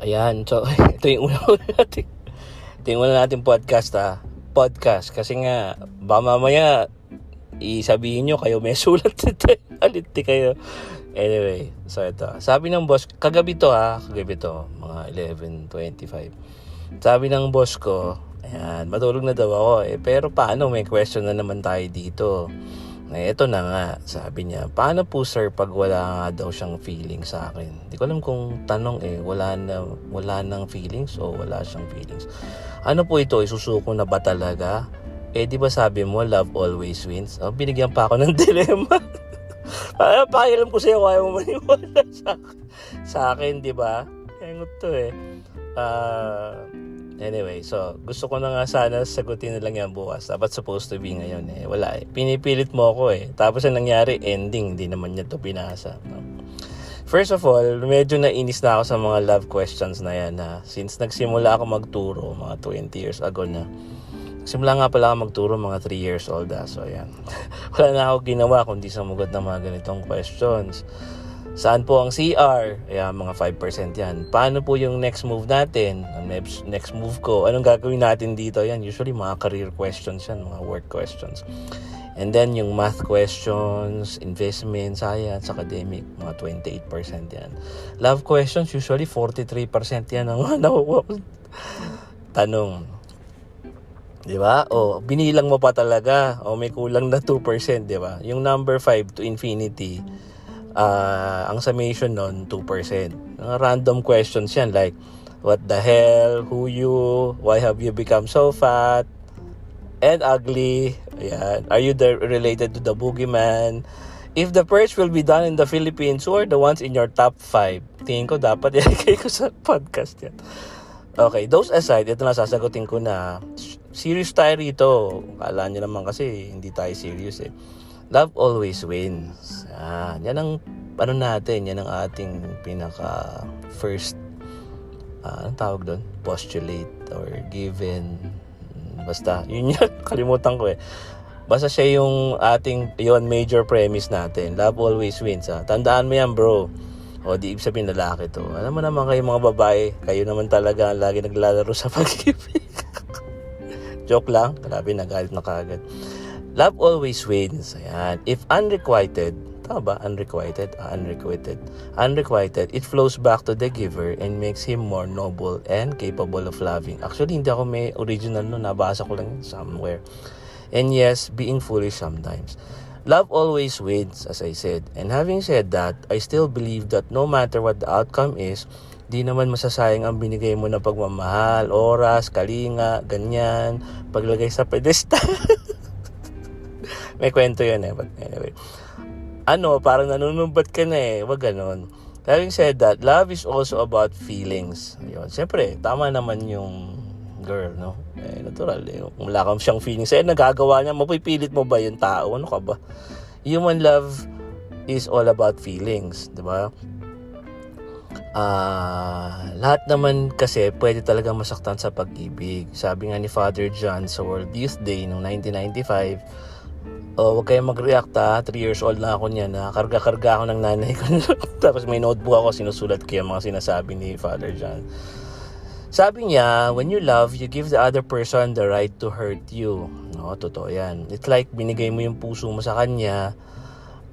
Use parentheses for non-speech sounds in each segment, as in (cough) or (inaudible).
Ayan, so (laughs) ito yung una natin. Ito yung una natin podcast ha. Podcast. Kasi nga, baka mamaya isabihin nyo kayo may (laughs) sulat dito. Aliti kayo. Anyway, so ito. Sabi ng boss, kagabi to ha, kagabi to, mga 11.25. Sabi ng boss ko, ayan, matulog na daw ako eh. Pero paano, may question na naman tayo dito. Eh, ito na nga, sabi niya, paano po sir pag wala nga daw siyang feeling sa akin? Hindi ko alam kung tanong eh, wala na, wala nang feelings o wala siyang feelings. Ano po ito, isusuko na ba talaga? Eh, di ba sabi mo, love always wins? Oh, binigyan pa ako ng (laughs) dilemma. Para pakialam ko sa'yo, ayaw mo maniwala sa, sa akin, di ba? Hangot to eh. Ah... Anyway, so gusto ko na nga sana sagutin na lang yan bukas. Dapat supposed to be ngayon eh. Wala eh. Pinipilit mo ako eh. Tapos ang nangyari, ending. Hindi naman niya to binasa. No? First of all, medyo nainis na ako sa mga love questions na yan na since nagsimula ako magturo mga 20 years ago na. Simula nga pala ako magturo mga 3 years old ah. So yan. (laughs) Wala na ako ginawa kundi sumugot ng mga ganitong questions. Saan po ang CR? Ayan, mga 5% yan. Paano po yung next move natin? Ang next, move ko? Anong gagawin natin dito? Yan, usually mga career questions yan, mga work questions. And then yung math questions, investment, science, academic, mga 28% yan. Love questions, usually 43% yan ang. (laughs) Tanong. Di ba? O, binilang mo pa talaga. O, may kulang na 2%, di ba? Yung number 5 to infinity, uh, ang summation nun, 2%. Mga random questions yan like, what the hell, who you, why have you become so fat, and ugly, Ayan. Are you the, related to the boogeyman? If the purge will be done in the Philippines, who are the ones in your top 5? Tingin ko dapat (laughs) ilagay ko sa podcast yan. Okay, those aside, ito na sasagutin ko na serious tayo rito. Kala nyo naman kasi hindi tayo serious eh. Love always wins. Yan, yan ang ano natin, yan ang ating pinaka first uh, anong tawag doon? Postulate or given. Basta yun yun. (laughs) Kalimutan ko eh. Basta siya yung ating yon major premise natin. Love always wins ha tandaan mo yan bro. O di ibig sabihin lalaki to. Alam mo naman kayo mga babae kayo naman talaga lagi naglalaro sa pag-ibig joke lang grabe nagalit na kagad love always wins ayan. If unrequited tama ba? Unrequited? Uh, unrequited. Unrequited it flows back to the giver and makes him more noble and capable of loving. Actually hindi ako may original no nabasa ko lang somewhere. And yes being foolish sometimes. Love always wins as I said. And having said that I still believe that no matter what the outcome is di naman masasayang ang binigay mo na pagmamahal oras kalinga ganyan paglagay sa pedestal (laughs) may kwento yun eh but anyway ano, parang nanunumbat ka na eh. Wag ganon. Having said that, love is also about feelings. Ayun. Siyempre, tama naman yung girl, no? Eh, natural. Eh. Kung wala kang siyang feelings, eh, nagagawa niya, mapipilit mo ba yung tao? Ano ka ba? Human love is all about feelings, di ba? Ah, uh, lahat naman kasi pwede talagang masaktan sa pag-ibig. Sabi nga ni Father John sa World Youth Day noong 1995, oh, huwag kayong mag-react ha. 3 years old na ako niyan. Karga-karga ako ng nanay ko. (laughs) Tapos may notebook ako, sinusulat ko yung mga sinasabi ni Father John. Sabi niya, when you love, you give the other person the right to hurt you. No, totoo yan. It's like binigay mo yung puso mo sa kanya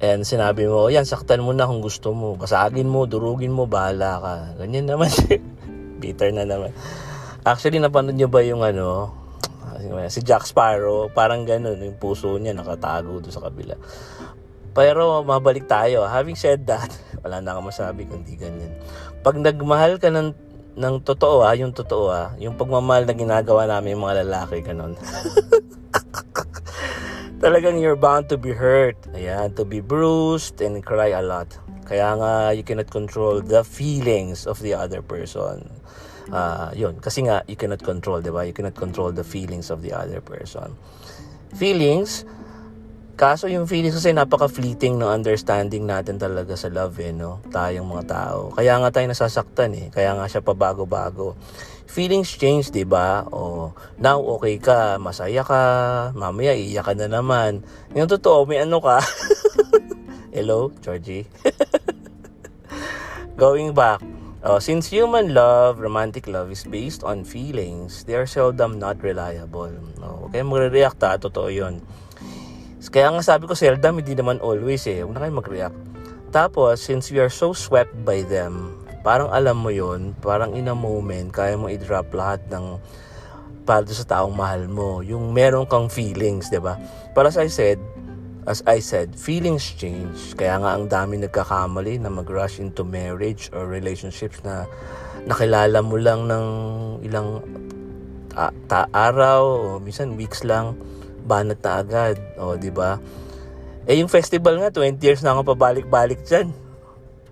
and sinabi mo, yan, saktan mo na kung gusto mo. Kasagin mo, durugin mo, bahala ka. Ganyan naman. (laughs) Bitter na naman. Actually, napanood niyo ba yung ano, si Jack Sparrow, parang ganun, yung puso niya nakatago doon sa kabila. Pero mabalik tayo. Having said that, (laughs) wala na akong masabi kundi ganyan. Pag nagmahal ka ng, ng totoo ha, yung totoo ha, yung pagmamahal na ginagawa namin yung mga lalaki, ganun. (laughs) Talagang you're bound to be hurt. Ayan, to be bruised and cry a lot. Kaya nga, you cannot control the feelings of the other person uh, yun kasi nga you cannot control di ba you cannot control the feelings of the other person feelings kaso yung feelings kasi napaka fleeting no understanding natin talaga sa love eh no? Tayong mga tao. Kaya nga tayo nasasaktan eh. Kaya nga siya pabago-bago. Feelings change di ba? O now okay ka masaya ka mamaya iiyak ka na naman. Yung totoo may ano ka? (laughs) Hello Georgie? (laughs) Going back Uh, since human love, romantic love, is based on feelings, they are seldom not reliable. No, huwag magre-react ha, totoo yun. Kaya nga sabi ko seldom, hindi naman always eh. Huwag na kayong mag-react. Tapos, since we are so swept by them, parang alam mo yon parang in a moment, kaya mo i-drop lahat ng para sa taong mahal mo. Yung meron kang feelings, di ba? But as I said, as I said, feelings change. Kaya nga ang dami nagkakamali na mag-rush into marriage or relationships na nakilala mo lang ng ilang ta, ta araw o minsan weeks lang banat na agad. O, di ba? Eh, yung festival nga, 20 years na ako pabalik-balik dyan.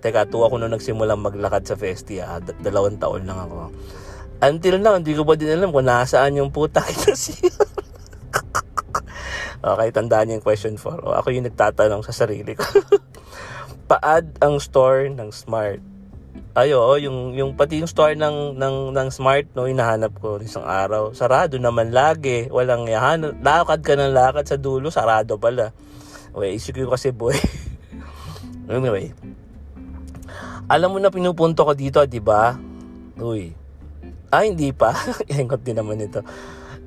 Teka, tuwa ko nung nagsimulang maglakad sa festi, ah. dalawang taon lang ako. Until now, hindi ko pa din alam kung nasaan yung puta kita (laughs) siya. okay, tandaan niyo yung question 4. O, ako yung nagtatanong sa sarili ko. (laughs) Paad ang store ng smart. Ayo, yung yung pati yung store ng ng ng smart no hinahanap ko isang araw. Sarado naman lagi. Walang yahan. Lakad ka ng lakad sa dulo, sarado pala. Okay, isip ko kasi boy. (laughs) anyway. Alam mo na pinupunto ko dito, di ba? Uy. Ah, hindi pa. (laughs) Ihengot din naman ito.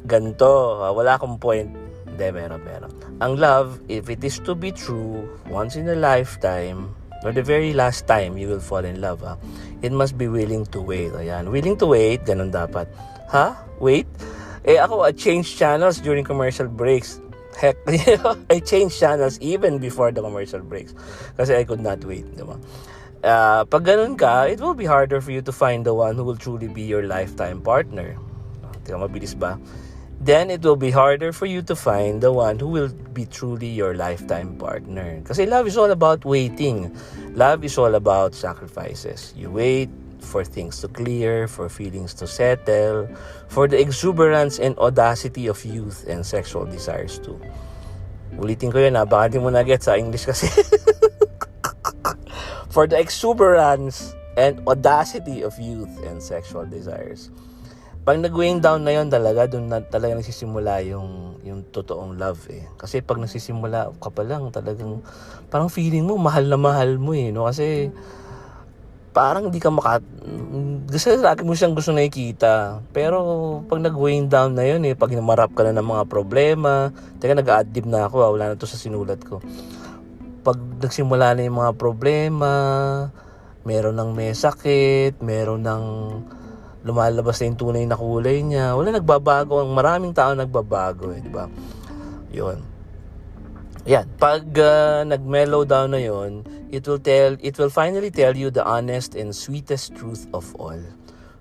Ganto, ah, wala akong point. Hindi, meron, meron. Ang love, if it is to be true, once in a lifetime, or the very last time you will fall in love, ha? it must be willing to wait. Ayan, willing to wait, ganun dapat. Ha? Wait? Eh ako, I changed channels during commercial breaks. Heck, (laughs) I changed channels even before the commercial breaks. Kasi I could not wait, di ba? Uh, pag ganun ka, it will be harder for you to find the one who will truly be your lifetime partner. Tika, mabilis ba? Then it will be harder for you to find the one who will be truly your lifetime partner. Kasi love is all about waiting. Love is all about sacrifices. You wait for things to clear, for feelings to settle, for the exuberance and audacity of youth and sexual desires too. Ulitin ko yun ha, baka di mo na get sa English kasi. (laughs) for the exuberance and audacity of youth and sexual desires. Pag nag-weighing down na yon talaga, doon na talaga nagsisimula yung, yung totoong love eh. Kasi pag nagsisimula ka pa lang, talagang parang feeling mo, mahal na mahal mo eh. No? Kasi parang hindi ka maka... Kasi lagi mo siyang gusto nakikita. Pero pag nag-weighing down na yun eh, pag namarap ka na ng mga problema, teka nag-addib na ako, ah, wala na to sa sinulat ko. Pag nagsimula na yung mga problema, meron ng may sakit, meron ng lumalabas na yung tunay na kulay niya. Wala nagbabago. Ang maraming tao nagbabago eh, di ba? Yun. Yan. Pag uh, nag-mellow down na yon, it will tell, it will finally tell you the honest and sweetest truth of all.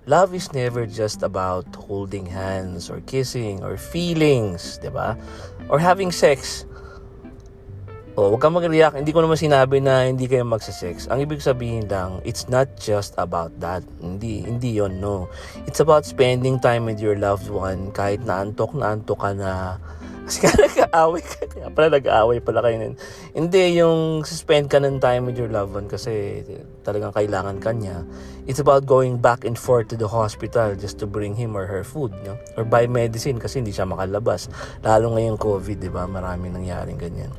Love is never just about holding hands or kissing or feelings, di ba? Or having sex. Oh, huwag kang mag-react. Hindi ko naman sinabi na hindi kayo magsa-sex. Ang ibig sabihin lang, it's not just about that. Hindi, hindi yon no. It's about spending time with your loved one kahit naantok na antok ka na. Kasi ka (laughs) nag-aaway ka. Kaya pala nag-aaway pala kayo nun. Hindi yung spend ka ng time with your loved one kasi talagang kailangan ka niya. It's about going back and forth to the hospital just to bring him or her food. No? Or buy medicine kasi hindi siya makalabas. Lalo ngayong COVID, di ba? Maraming nangyaring ganyan.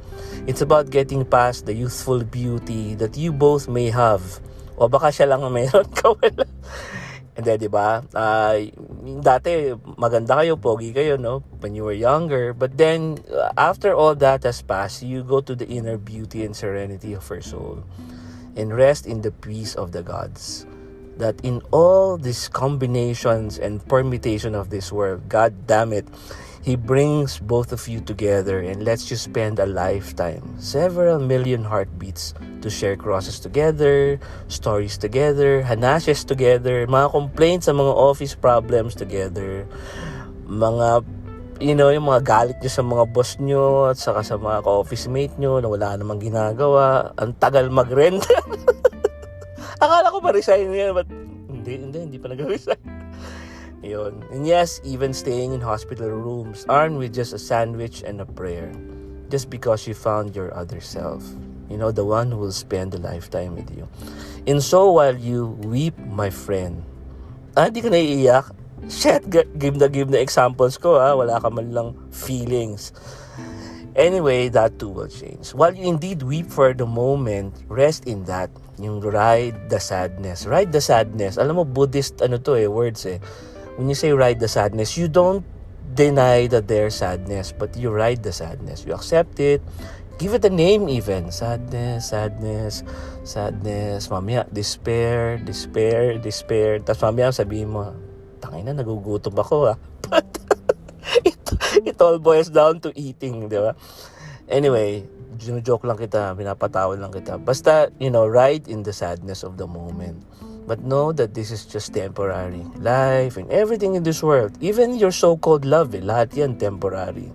It's about getting past the youthful beauty that you both may have. O baka siya lang ang mayroon (laughs) ka wala. Hindi, di ba? Uh, dati, maganda kayo, pogi kayo, no? When you were younger. But then, after all that has passed, you go to the inner beauty and serenity of her soul. And rest in the peace of the gods. That in all these combinations and permutation of this world, God damn it, He brings both of you together and lets you spend a lifetime, several million heartbeats to share crosses together, stories together, hanashes together, mga complaints sa mga office problems together, mga you know, yung mga galit nyo sa mga boss nyo at saka sa mga ka-office mate nyo na wala namang ginagawa. Ang tagal mag-rent. (laughs) Akala ko pa-resign yan, but hindi, hindi, hindi pa nag-resign. Yun. And yes, even staying in hospital rooms, armed with just a sandwich and a prayer, just because you found your other self. You know, the one who will spend a lifetime with you. And so while you weep, my friend, ah, di ka naiiyak? Shit, give na give na examples ko, ha? Ah. Wala ka man lang feelings. Anyway, that too will change. While you indeed weep for the moment, rest in that. Yung ride the sadness. Ride the sadness. Alam mo, Buddhist ano to eh, words eh. When you say ride the sadness, you don't deny that there's sadness, but you ride the sadness. You accept it. Give it a name even. Sadness, sadness, sadness. Mamaya, despair, despair, despair. Tapos mamaya sabihin mo, tangay na, nagugutom ako ah. (laughs) But (laughs) it, it all boils down to eating, di ba? Anyway, joke lang kita, pinapatawa lang kita. Basta, you know, ride in the sadness of the moment. But know that this is just temporary. Life and everything in this world, even your so-called love, eh, lahat yan temporary.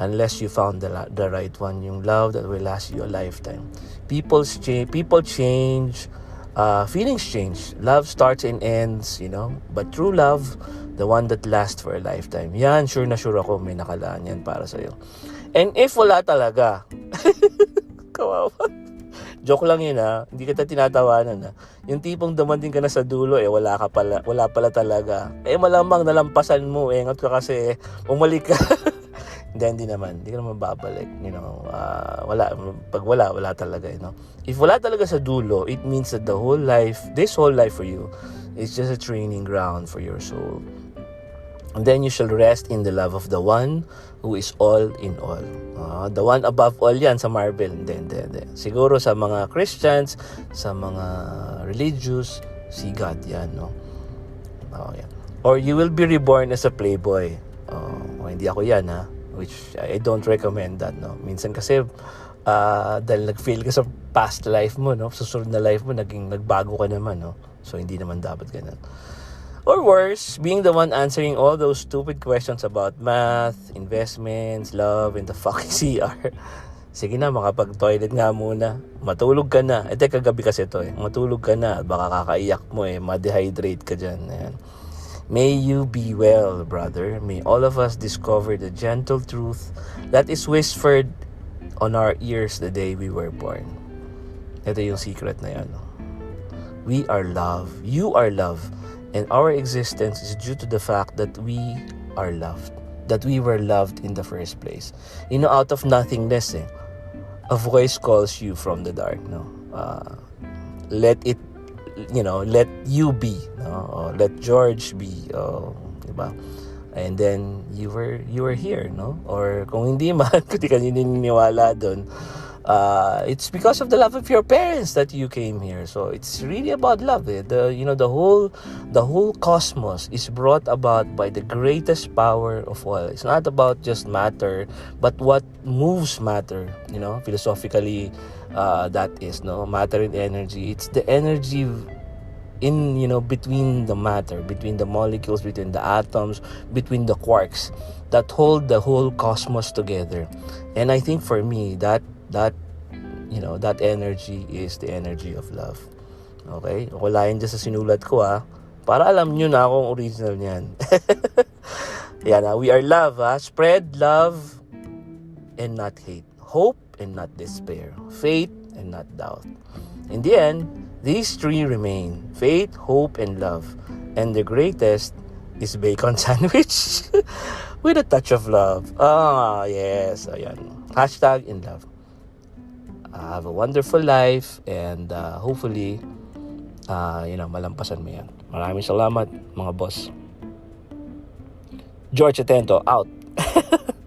Unless you found the, the right one, yung love that will last you a lifetime. People change, people change, uh, feelings change. Love starts and ends, you know. But true love, the one that lasts for a lifetime. Yan, sure na sure ako, may nakalaan yan para sa'yo. And if wala talaga, (laughs) kawawa. Joke lang yun ha. Hindi kita tinatawanan ha. Yung tipong dumating ka na sa dulo eh wala ka pala, wala pala talaga. Eh malamang nalampasan mo, eh ngat ka kasi umalik ka. (laughs) hindi, hindi naman. Hindi ka naman babalik. You know, ah, wala. Pag wala, wala talaga. You know? If wala talaga sa dulo, it means that the whole life, this whole life for you, is just a training ground for your soul. And then you shall rest in the love of the one who is all in all. Ah, the one above all yan sa Marvel. Hindi, hindi, hindi. Siguro sa mga Christians, sa mga religious, si God yan, no? Oh, yan. Or you will be reborn as a playboy. Oh, hindi ako yan, ha? Which I don't recommend that, no? Minsan kasi, ah, dahil nag-fail ka sa past life mo, no? Susunod na life mo, naging nagbago ka naman, no? So, hindi naman dapat ganun. Or worse, being the one answering all those stupid questions about math, investments, love, and the fucking (laughs) CR. Sige na, makapag-toilet nga muna. Matulog ka na. Eh, teka, gabi kasi to eh. Matulog ka na. Baka kakaiyak mo eh. Ma-dehydrate ka dyan. Ayan. May you be well, brother. May all of us discover the gentle truth that is whispered on our ears the day we were born. Ito yung secret na yan. We are love. You are love. And our existence is due to the fact that we are loved. That we were loved in the first place. You know, out of nothingness, eh, a voice calls you from the dark. No, uh, let it, you know, let you be. No, let George be. Oh, diba? And then you were you were here, no? Or kung hindi man, (laughs) kung di ka naniniwala doon, uh, it's because of the love of your parents that you came here. So it's really about love. Eh? The you know the whole the whole cosmos is brought about by the greatest power of all. It's not about just matter, but what moves matter. You know, philosophically, uh, that is no matter and energy. It's the energy in you know between the matter between the molecules between the atoms between the quarks that hold the whole cosmos together and i think for me that that you know that energy is the energy of love. Okay? Wala yun dyan sa sinulat ko ah. Para alam nyo na akong original niyan. (laughs) Yan ah, we are love ah. Spread love and not hate. Hope and not despair. Faith and not doubt. In the end these three remain. Faith hope and love. And the greatest is bacon (laughs) sandwich (laughs) with a touch of love. Ah yes. Ayan. Hashtag in love uh, have a wonderful life and uh, hopefully uh, you know malampasan mo yan. Maraming salamat mga boss. George Atento out (laughs)